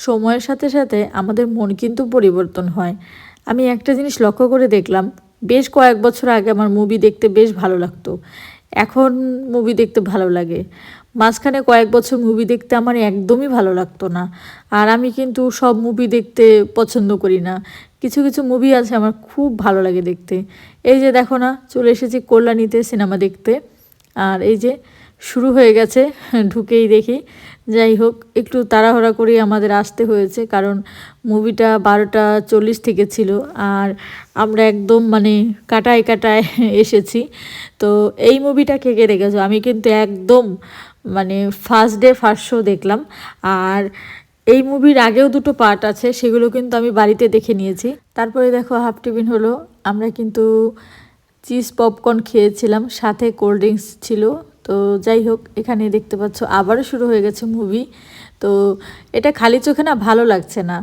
সময়ের সাথে সাথে আমাদের মন কিন্তু পরিবর্তন হয়। আমি একটা জিনিস লক্ষ্য করে দেখলাম, বেশ কয়েক বছর আগে আমার মুভি দেখতে বেশ ভালো লাগতো। এখন মুভি দেখতে ভালো লাগে। মাঝখানে কয়েক বছর মুভি দেখতে আমার একদমই ভালো লাগতো না। আর আমি কিন্তু সব মুভি দেখতে পছন্দ করি না। কিছু কিছু মুভি আছে আমার খুব ভালো লাগে দেখতে। এই যে দেখো না, চলে এসেছি কল্যাণীতে সিনেমা দেখতে। আর এই যে শুরু হয়ে গেছে, ঢুকেই দেখি। যাই হোক, একটু তাড়াহুড়া করেই আমাদের আসতে হয়েছে, কারণ মুভিটা বারোটা চল্লিশ থেকে ছিল আর আমরা একদম মানে কাটায় কাটায় এসেছি। তো এই মুভিটা কে কে দেখেছ? আমি কিন্তু একদম মানে ফার্স্ট ডে ফার্স্ট শো দেখলাম। আর এই মুভির আগেও দুটো পার্ট আছে, সেগুলো কিন্তু আমি বাড়িতে দেখে নিয়েছি। তারপরে দেখো, হাফ টিফিন হলো, আমরা কিন্তু চিজ পপকর্ন খেয়েছিলাম, সাথে কোল্ড ড্রিঙ্কস ছিল। তো যাই হোক, এখানে দেখতে পাচ্ছ আবারও শুরু হয়ে গেছে মুভি তো এটা খালি চোখে না ভালো লাগছে না।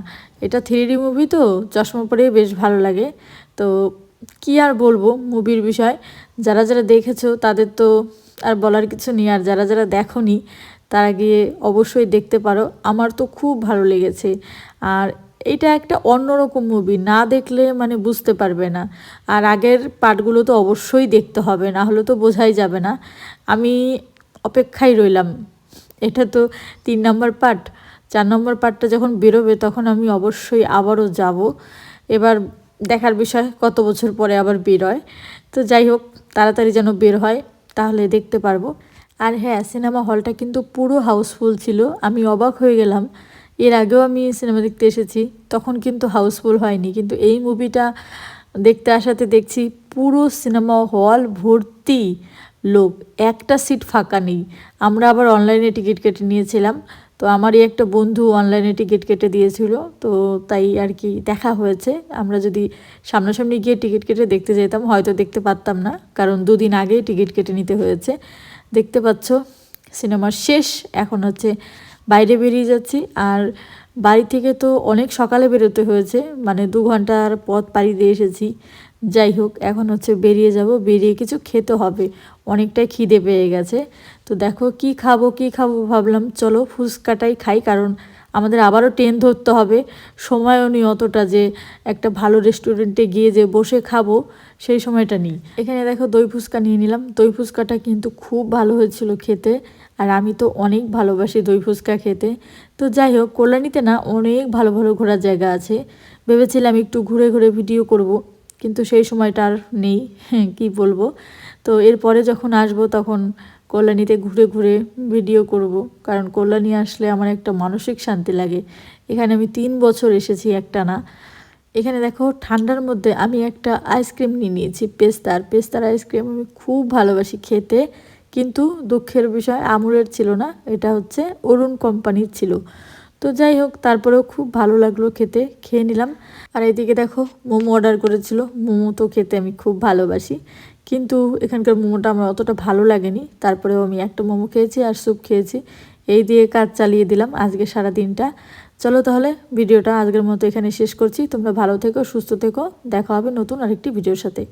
এটা থ্রি মুভি তো, চশমা পরে বেশ ভালো লাগে। তো কি আর বলব মুভির বিষয়। যারা যারা দেখেছ, তাদের তো আর বলার কিছু নেই। আর যারা যারা দেখনি, তারা গিয়ে অবশ্যই দেখতে পারো। আমার তো খুব ভালো লেগেছে। আর এটা একটা অন্যরকম মুভি না দেখলে মানে বুঝতে পারবে না। আর আগের পার্টগুলো তো অবশ্যই দেখতে হবে, না হলে তো বোঝাই যাবে না। আমি অপেক্ষায় রইলাম। এটা তো তিন নম্বর পার্ট চার নম্বর পার্টটা যখন বেরোবে তখন আমি অবশ্যই আবারও যাব। এবার দেখার বিষয়, কত বছর পরে আবার বের হয় তো যাই হোক, তাড়াতাড়ি যেন বের হয়, তাহলে দেখতে পারব। আর হ্যাঁ সিনেমা হলটা কিন্তু পুরো হাউসফুল ছিল। আমি অবাক হয়ে গেলাম। এর আগেও আমি সিনেমা দেখতে এসেছি, তখন কিন্তু হাউসফুল হয়নি, কিন্তু এই মুভিটা দেখতে আসাতে দেখছি পুরো সিনেমা হল ভর্তি লোক, একটা সিট ফাঁকা নেই। আমরা আবার অনলাইনে টিকিট কেটে নিয়েছিলাম, তো আমারই একটা বন্ধু অনলাইনে টিকিট কেটে দিয়েছিল, তো তাই আর কি দেখা হয়েছে। আমরা যদি সামনাসামনি গিয়ে টিকিট কেটে দেখতে যেতাম, হয়তো দেখতে পারতাম না, কারণ দুদিন আগেই টিকিট কেটে নিতে হয়েছে। দেখতে পাচ্ছ, সিনেমার শেষ, এখন হচ্ছে বাইরে বেরিয়ে যাচ্ছি। আর বাড়ি থেকে তো অনেক সকালে বেরোতে হয়েছে। মানে দু ঘণ্টার পথ পাড়ি দিয়ে এসেছি। যাই হোক, এখন হচ্ছে বেরিয়ে যাব। বেরিয়ে কিছু খেতে হবে। অনেকটাই খিদে পেয়ে গেছে। তো দেখো কি খাব কি খাব ভাবলাম। চলো ফুচকাটাই খাই, কারণ আমাদের আবারও ট্রেন ধরতে হবে। সময়ও নেই অতটা যে একটা ভালো রেস্টুরেন্টে গিয়ে যে বসে খাব, সেই সময়টা নেই। এখানে দেখো দই ফুচকা নিয়ে নিলাম। দই ফুচকাটা কিন্তু খুব ভালো হয়েছিল খেতে আর আমি তো অনেক ভালোবাসি দই ফুচকা খেতে। তো যাই হোক, কল্যাণীতে না অনেক ভালো ভালো ঘোরার জায়গা আছে। ভেবেছিলাম একটু ঘুরে ঘুরে ভিডিও করব, কিন্তু সেই সময়টা আর নেই। কী বলব? তো এরপরে যখন আসব তখন কল্যাণীতে ঘুরে ঘুরে ভিডিও করব, কারণ কল্যাণী আসলে আমার একটা মানসিক শান্তি লাগে। এখানে আমি তিন বছর এসেছি একটা না এখানে দেখো, ঠান্ডার মধ্যে আমি একটা আইসক্রিম নিয়ে নিয়েছি, পেস্তার। পেস্তার আইসক্রিম আমি খুব ভালোবাসি খেতে, কিন্তু দুঃখের বিষয় আমুরের ছিল না, এটা হচ্ছে অরুণ কোম্পানির ছিল। তো যাই হোক, তারপরেও খুব ভালো লাগল খেতে, খেয়ে নিলাম। আর এদিকে দেখো, মোমো অর্ডার করেছিল, মোমো তো খেতে আমি খুব ভালোবাসি। কিন্তু এখানকার মোমোটা আমার অতটা ভালো লাগেনি। তারপরেও আমি একটা মোমো খেয়েছি আর স্যুপ খেয়েছি। এই দিয়ে কাজ চালিয়ে দিলাম আজকে সারা দিনটা চলো তাহলে ভিডিওটা আজকের মতো এখানে শেষ করছি। তোমরা ভালো থেকো, সুস্থ থেকো। দেখা হবে নতুন আরেকটি ভিডিওর সাথে।